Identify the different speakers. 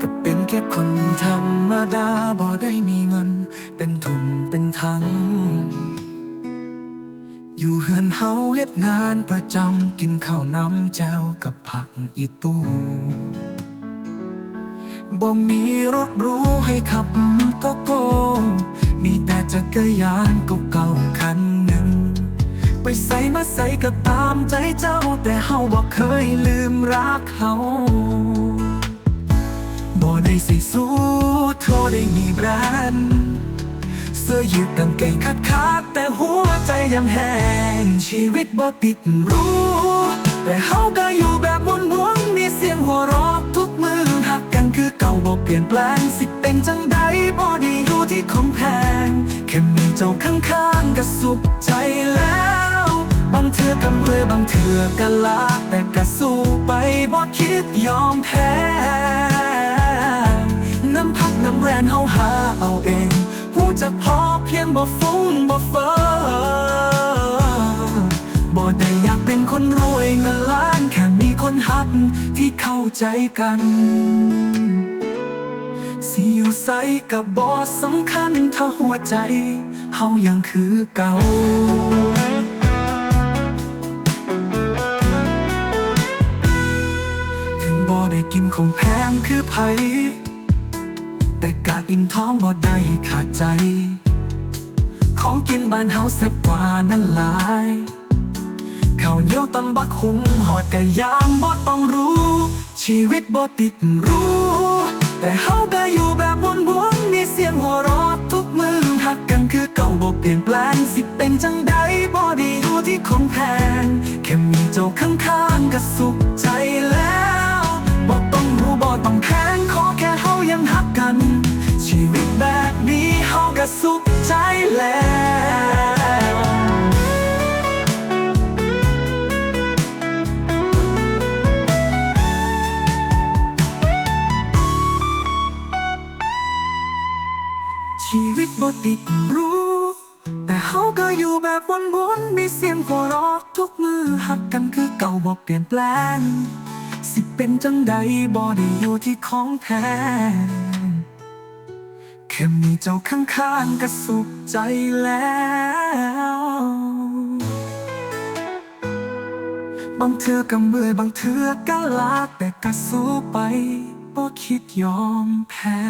Speaker 1: ก็เป็นแค่คนธรรมดาบ่ได้มีเงิน เป็นทุนเป็นทัง อยู่เฮือนเฮาเฮ็ดงานประจำกินข้าวน้ำแจวกับผักอีตู้บ่มีรถรู้ให้ขับก็โกงมีแต่จักรยานเก่าๆ ไปใส่มาใส่ก็ตามใจเจ้า แต่เฮาบ่เคยลืมรักเขาบ่ได้ใส่สูทโทได้มีแบรนด์เสื้อยืดกางเกงขาดขาดแต่หัวใจยังแห้งชีวิตบ่ติดรู้ แต่เฮาก็อยู่แบบวนวนมีเสียงหัวเราะทุกมือหักกันคือเก่าบ่เปลี่ยนแปลงสิเป็นจังใดบ่ได้อยู่ที่ของแพงแค่มีเจ้าข้างๆก็สุขใจแล้ว บางเทือก็เมื่อบางเทือก็ลา แต่ก็สู้ไปบ่คิดยอมแพ้ น้ำพักน้ำแรงเฮาหาเอาเองหูจะพอเพียงบ่ฟุ้งบ่เฟ้อบ่ได้อยากเป็นคนรวยเงินล้านแค่มีคนฮักที่เข้าใจกันสิอยู่ใสกับบอสำคัญถ้าหัวใจเฮายังคือเก่า ของแพงคือไผแต่กาอิ่มท้องบ่ได้ขาดใจ ของกินบ้านเฮาแซ่บกว่านั้นหลายข้าวเหนียวตำบักหุงหอดก่ย่างบ่ต้องรู้ ชีวิตบ่ติดรู้ แต่เฮาก็อยู่แบบวนๆมีเสียงหัวเราะทุกมือหักกันคือเก่าบ่เปลี่ยนแปลงสิเป็นจังใดบ่ได้อยู่ที่ของแพงแค่มีเจ้าข้างๆก็สุข สุขใจแล้วชีวิตบ่ติดรู้ แต่เฮาก็อยู่แบบวนๆมีเสียงหัวเราะทุกมือหักกันคือเก่าบ่เปลี่ยนแปลง สิเป็นจังใดบ่ได้อยู่ที่ของแท้ ค่มีเจ้าข้างๆก็สุขใจแล้วบางเธอก็เมื่อยบางเธอก็ลาแต่ก็สู้ไปบ่คิดยอมแพ้